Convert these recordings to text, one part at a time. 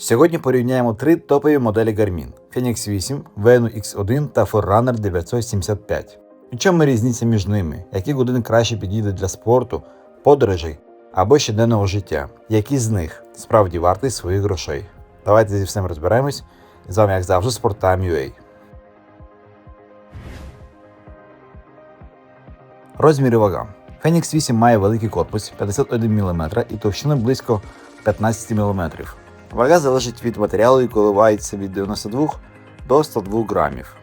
Сьогодні порівняємо три топові моделі Garmin: Phoenix 8, Venu X1 та Forerunner 975. У чому різниця між ними? Які години краще підійдуть для спорту, подорожей або щоденного життя? Які з них справді вартий своїх грошей? Давайте зі всім розберемось. З вами, як завжди, Sporttime.ua. Розмір і вага. Phoenix 8 має великий корпус 51 мм і товщину близько 15 мм. Вага залежить від матеріалу і коливається від 92 до 102 грамів.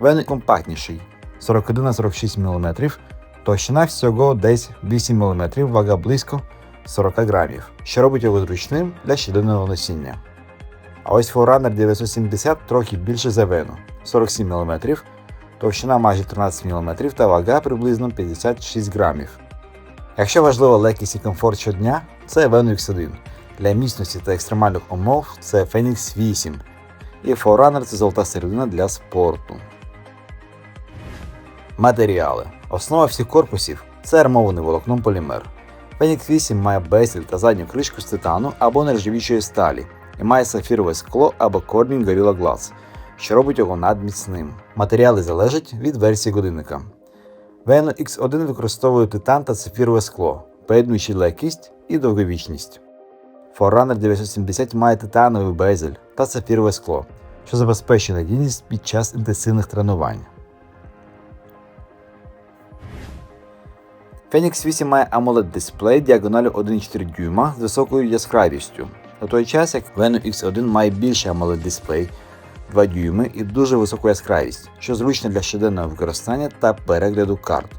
Вен компактніший 41 на 46 мм, товщина всього десь 8 мм, вага близько 40 грамів, що робить його зручним для щоденного носіння. А ось Forerunner 970 трохи більше за Вену 47 мм, товщина майже 13 мм та вага приблизно 56 грамів. Якщо важлива легкість і комфорт щодня, це Venu X1. Для міцності та екстремальних умов це Phoenix 8. І Forerunner це золота середина для спорту. Матеріали. Основа всіх корпусів це армований волокном полімер. Phoenix 8 має безль та задню кришку з титану або нержавічої сталі і має сафірове скло або Corning Gorilla Glass, що робить його надміцним. Матеріали залежать від версії годинника. Venu X1 використовує титан та сафірове скло, поєднуючи легкість і довговічність. Forerunner 970 має титановий безель та сафірове скло, що забезпечує надійність під час інтенсивних тренувань. Phoenix 8 має amoled дисплей діагоналю 1,4 дюйма з високою яскравістю, у той час як Venu X1 має більший amoled дисплей 2 дюйми і дуже високу яскравість, що зручно для щоденного використання та перегляду карт.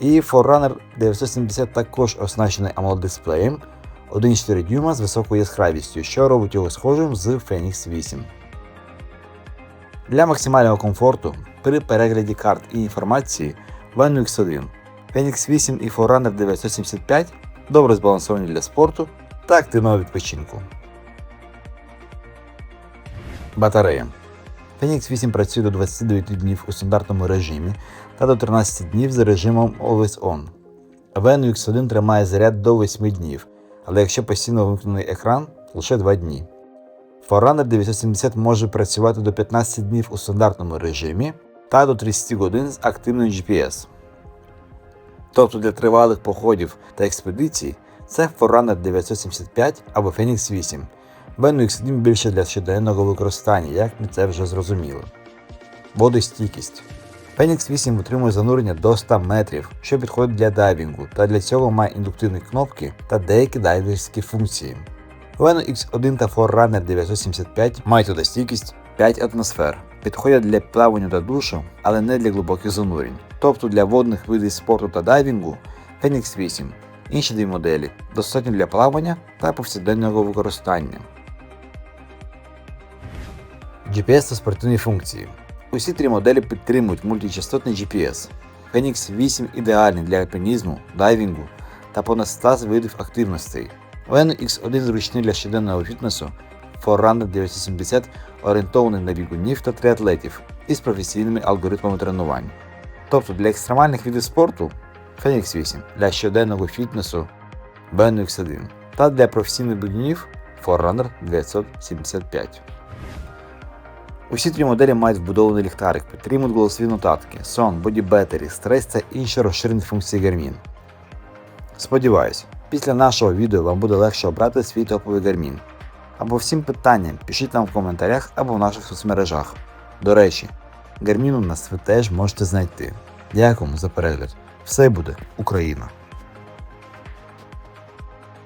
І Forerunner 970 також оснащений amoled дисплеєм 1,4 дюйма з високою яскравістю, що робить його схожим з Phoenix 8. Для максимального комфорту при перегляді карт і інформації Venu X1, Phoenix 8 і Forerunner 975 добре збалансовані для спорту та активного відпочинку. Батарея. Phoenix 8 працює до 29 днів у стандартному режимі та до 13 днів за режимом Always On. Venu X1 тримає заряд до 8 днів, але якщо постійно вимкнений екран, лише 2 дні. Forerunner 970 може працювати до 15 днів у стандартному режимі та до 30 годин з активною GPS. Тобто для тривалих походів та експедицій це Forerunner 975 або Phoenix 8. Venu X1 більше для щоденного використання, як ми це вже зрозуміли. Водостійкість. Phoenix 8 витримує занурення до 100 метрів, що підходить для дайвінгу, та для цього має індуктивні кнопки та деякі дайверські функції. Venu X1 та Forerunner 975 мають водостійкість 5 атмосфер, підходять для плавання та душу, але не для глибоких занурень. Тобто для водних видів спорту та дайвінгу Phoenix 8. Інші дві моделі достатньо для плавання та повсякденного використання. GPS та спортивні функції. Усі три моделі підтримують мультичастотний GPS. Phoenix 8 ідеальний для альпінізму, дайвінгу та понад 100 видів активностей. Venu X1 зручний для щоденного фітнесу, Forerunner 970 орієнтований на бігунів та триатлетів із професійними алгоритмами тренувань. Тобто для екстремальних видів спорту Phoenix 8, для щоденного фітнесу Venu X1 та для професійних бігунів Forerunner 975. Усі три моделі мають вбудований ліхтарик, підтримують голосові нотатки, сон, боді-беттері, стрес та інші розширені функції Garmin. Сподіваюсь, після нашого відео вам буде легше обрати свій топовий Garmin. Або всім питанням пишіть нам в коментарях або в наших соцмережах. До речі, Garmin у нас ви теж можете знайти. Дякуємо за перегляд. Все буде Україна!